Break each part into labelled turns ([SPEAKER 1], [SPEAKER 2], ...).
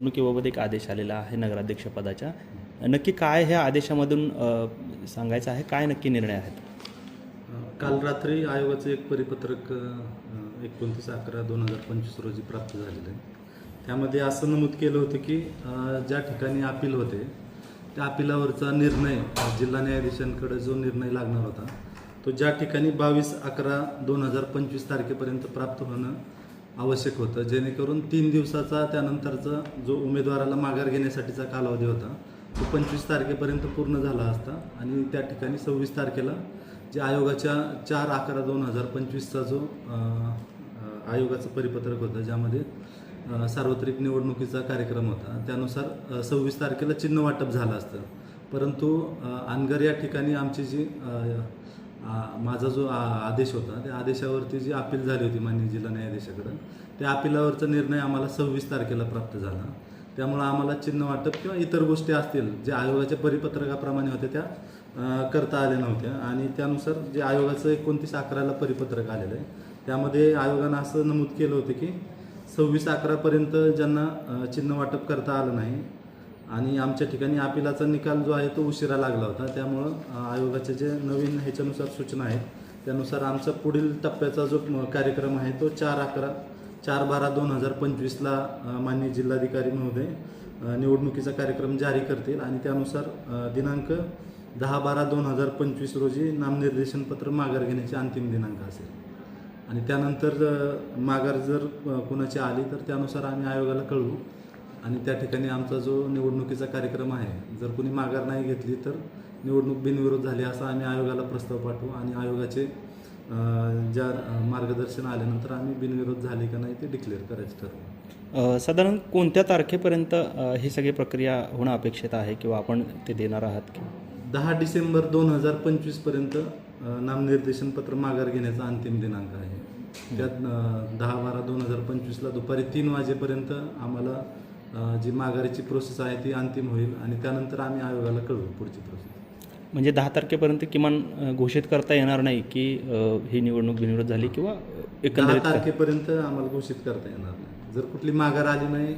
[SPEAKER 1] निवडणुकीबाबत एक आदेश आलेला आहे नगराध्यक्षपदाच्या. नक्की काय ह्या आदेशामधून सांगायचं आहे? काय नक्की निर्णय आहेत?
[SPEAKER 2] काल रात्री आयोगाचं एक परिपत्रक एकोणतीस अकरा दोन हजार पंचवीस रोजी प्राप्त झालेलं आहे. त्यामध्ये असं नमूद केलं होतं की ज्या ठिकाणी अपील होते त्या अपिलावरचा निर्णय जिल्हा न्यायाधीशांकडे जो निर्णय लागणार होता तो ज्या ठिकाणी बावीस अकरा दोन हजार पंचवीस तारखेपर्यंत प्राप्त होणं आवश्यक होतं. जेणेकरून तीन दिवसाचा त्यानंतरचा जो उमेदवाराला माघार घेण्यासाठीचा कालावधी होता तो पंचवीस तारखेपर्यंत पूर्ण झाला असता आणि त्या ठिकाणी सव्वीस तारखेला जे आयोगाच्या चार अकरा दोन हजार पंचवीसचा जो आयोगाचं परिपत्रक होतं ज्यामध्ये सार्वत्रिक निवडणुकीचा कार्यक्रम होता त्यानुसार सव्वीस तारखेला चिन्ह वाटप झालं असतं. परंतु अनगर या ठिकाणी आमची जी आ, माझा जो आ- आदेश होता त्या आदेशावरती जी अपील झाली होती माननीय जिल्हा न्यायाधीशाकडं त्या अपिलावरचा निर्णय आम्हाला सव्वीस तारखेला प्राप्त झाला. त्यामुळं आम्हाला चिन्ह वाटप किंवा इतर गोष्टी असतील जे आयोगाच्या परिपत्रकाप्रमाणे होत्या त्या करता आल्या नव्हत्या. आणि त्यानुसार जे आयोगाचं एकोणतीस अकराला परिपत्रक आलेलं आहे त्यामध्ये आयोगानं असं नमूद केलं होतं की सव्वीस अकरापर्यंत ज्यांना चिन्ह वाटप करता आलं नाही आणि आमच्या ठिकाणी अपिलाचा निकाल जो आहे तो उशिरा लागला होता. त्यामुळं आयोगाचे जे नवीन ह्याच्यानुसार सूचना आहेत त्यानुसार आमचा पुढील टप्प्याचा जो कार्यक्रम आहे तो चार अकरा चार बारा दोन हजार पंचवीसला माननीय जिल्हाधिकारी महोदय निवडणुकीचा कार्यक्रम जारी करतील आणि त्यानुसार दिनांक दहा बारा दोन हजार पंचवीस रोजी नामनिर्देशन पत्र माघार घेण्याचे अंतिम दिनांक असेल. आणि त्यानंतर माघार जर कुणाची आली तर त्यानुसार आम्ही आयोगाला कळवू. आणि त्या ठिकाणी आमचा जो निवडणुकीचा कार्यक्रम आहे जर कोणी माघार नाही घेतली तर निवडणूक बिनविरोध झाली असा आम्ही आयोगाला प्रस्ताव पाठवू आणि आयोगाचे ज्या मार्गदर्शन आल्यानंतर आम्ही बिनविरोध झाले का नाही ते डिक्लेअर करायचं ठरवू.
[SPEAKER 1] साधारण कोणत्या तारखेपर्यंत ही सगळी प्रक्रिया होणं अपेक्षित आहे किंवा आपण ते देणार आहात की?
[SPEAKER 2] दहा डिसेंबर दोन हजार पंचवीसपर्यंत नामनिर्देशन पत्र माघार घेण्याचा अंतिम दिनांक आहे. त्यात दहा बारा दोन हजार पंचवीसला दुपारी तीन वाजेपर्यंत आम्हाला जी माघारीची प्रोसेस आहे ती अंतिम होईल आणि त्यानंतर आम्ही आयोगाला कळवू पुढची प्रोसेस
[SPEAKER 1] म्हणजे दहा तारखेपर्यंत किमान घोषित करता येणार नाही की ही निवडणूक बिनविरोध झाली किंवा
[SPEAKER 2] दहा
[SPEAKER 1] एकंदरीत
[SPEAKER 2] तारखेपर्यंत आम्हाला घोषित करता येणार नाही. जर कुठली माघार आली नाही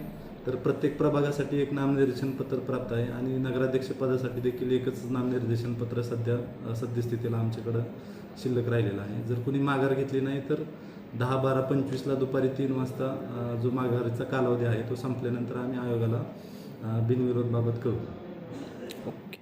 [SPEAKER 2] तर प्रत्येक प्रभागासाठी एक नामनिर्देशन पत्र प्राप्त आहे आणि नगराध्यक्ष पदासाठी देखील एकच नामनिर्देशन पत्र सध्या सद्यस्थितीला आमच्याकडं शिल्लक राहिलेलं आहे. जर कुणी माघार घेतली नाही तर दहा बारा पंचवीसला दुपारी तीन वाजता जो माघारीचा कालावधी आहे तो संपल्यानंतर आम्ही आयोगाला बिनविरोधबाबत कळू
[SPEAKER 1] ओके.